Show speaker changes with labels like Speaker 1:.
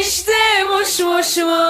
Speaker 1: işte boş boş boş.